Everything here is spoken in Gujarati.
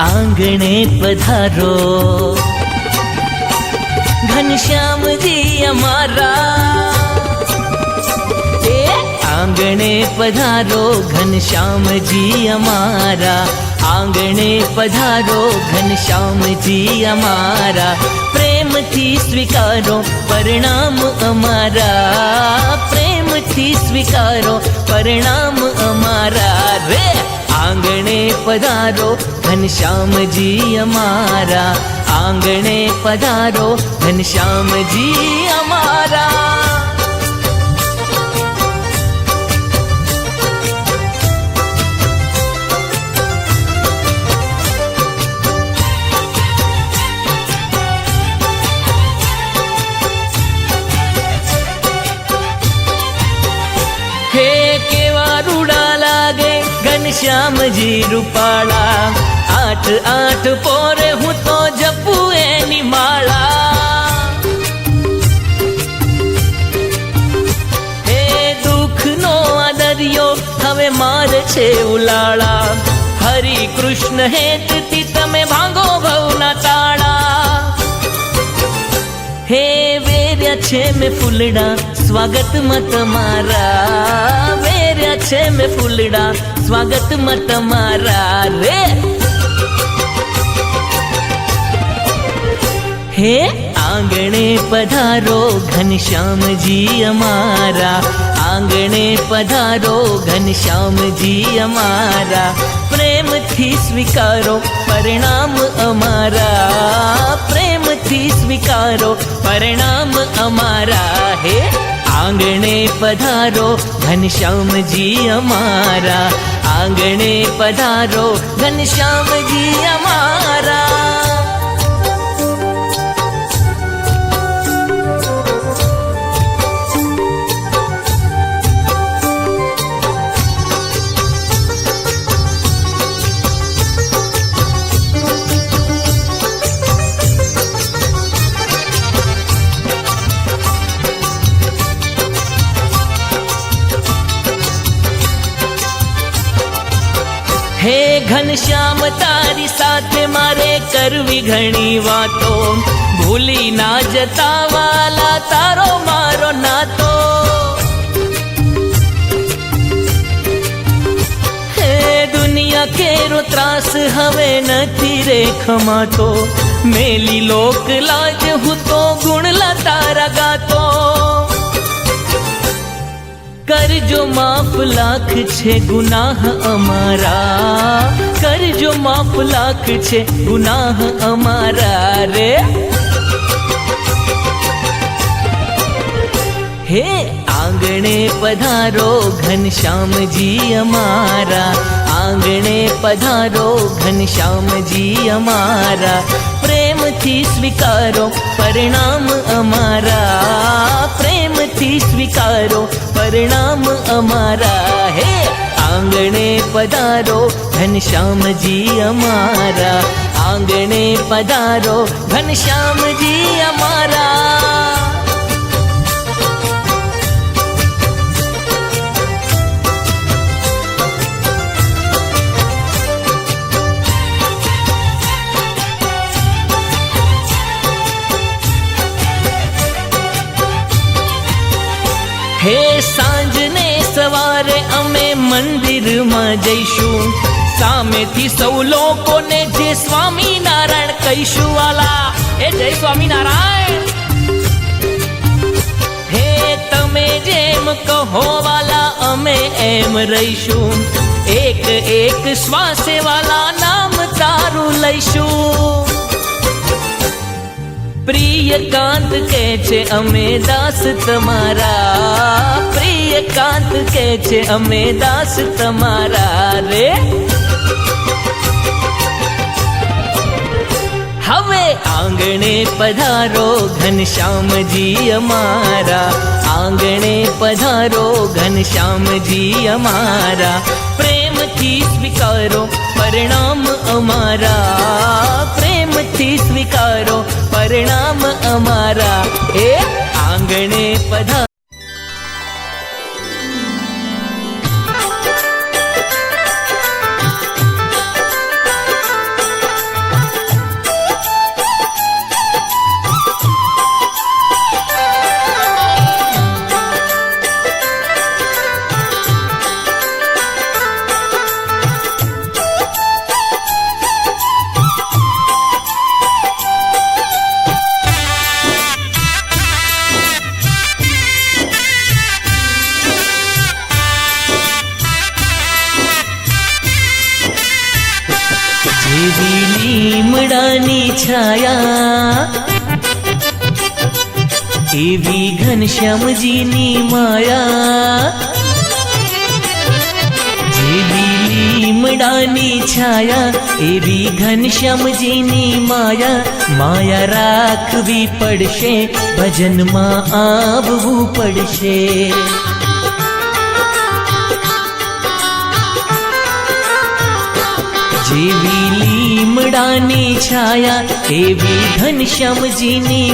આંગણે પધારો. ઘનશ્યામજી અમારા. એ આંગણે પધારો ઘનશ્યામજી અમારા. આંગણે પધારો ઘનશ્યામજી અમારા. પ્રેમથી સ્વીકારો, પરિણામ અમારા. પ્રેમથી સ્વીકારો, પરિણામ અમારા. રે! આંગણે પધારો ઘનશ્યામજી અમારા. આંગણે પધારો ઘનશ્યામજી અમારા. ઘનશ્યામજી રૂપાળા. આઠ આઠ પોરે હું તો જપું એની માળા. હે દુઃખનો આ દરિયો હવે માર છે ઉલાળા. હરી કૃષ્ણ હેતથી તમે ભાંગો ભવના તાળા. હે વેર્યા છે મેં ફૂલડા સ્વાગતમાં તમારા વેર્યા છે મેં ફૂલડા. સ્વાગતમાં તમારા રે. હે આંગણે પધારો ઘનશ્યામજી અમારા. આંગણે પધારો ઘનશ્યામજી અમારા. પ્રેમથી સ્વીકારો પરિણામ અમારા. પ્રેમથી સ્વીકારો પરિણામ અમારા. આંગણે પધારો ઘનશ્યામજી અમારા. આંગણે પધારો ઘનશ્યામજી અમારા. ઘનશ્યામ તારી સાથે મારે કરવી ઘણી વાતો. ભૂલી ના જતા વાલા, તારો મારો નાતો. દુનિયા, કેરો ત્રાસ હવે નથી રે ખમાતો. મેલી લોક લાજ હું લાખ છે ગુનાહ અમારા કરજો માફ લાખ છે ગુનાહ અમારા રે હે આંગણે પધારો ઘનશ્યામજી અમારા આંગણે પધારો ઘનશ્યામજી અમારા પ્રેમથી સ્વીકારો પરિણામ અમારા પ્રેમથી સ્વીકારો પરિણામ અમારા હે આંગણે પધારો ઘનશ્યામજી અમારા આંગણે પધારો ઘનશ્યામજી અમારા હે સાંજને સવારે અમે મંદિરમાં જઈશું. સામેથી સૌ લોકોને જે સ્વામિનારાયણ કહીશું વાલા. એ જય સ્વામિનારાયણ. હે તમે જેમ કહો વાલા, અમે એમ રહીશું. એક એક શ્વાસે વાલા પ્રિય કાંત કે છે, અમે દાસ તમારા. પ્રિય કાંત કે છે, અમે દાસ તમારા. રે. હવે આંગણે પધારો ઘનશ્યામજી અમારા. આંગણે પધારો ઘનશ્યામજી અમારા. પ્રેમથી સ્વીકારો પરિણામ અમારા. પ્રેમથી સ્વીકારો. પરિણામ અમારા. એ આંગણે પધારો છાયા એવી ઘનશ્યામજીની માયા જેવી લીમડાની છાયા એવી ઘનશ્યામજીની માયા માયા રાખવી પડશે ભજનમાં આવવું પડશે જેવી લીમડાની છાયા એવી ઘનશ્યામજીની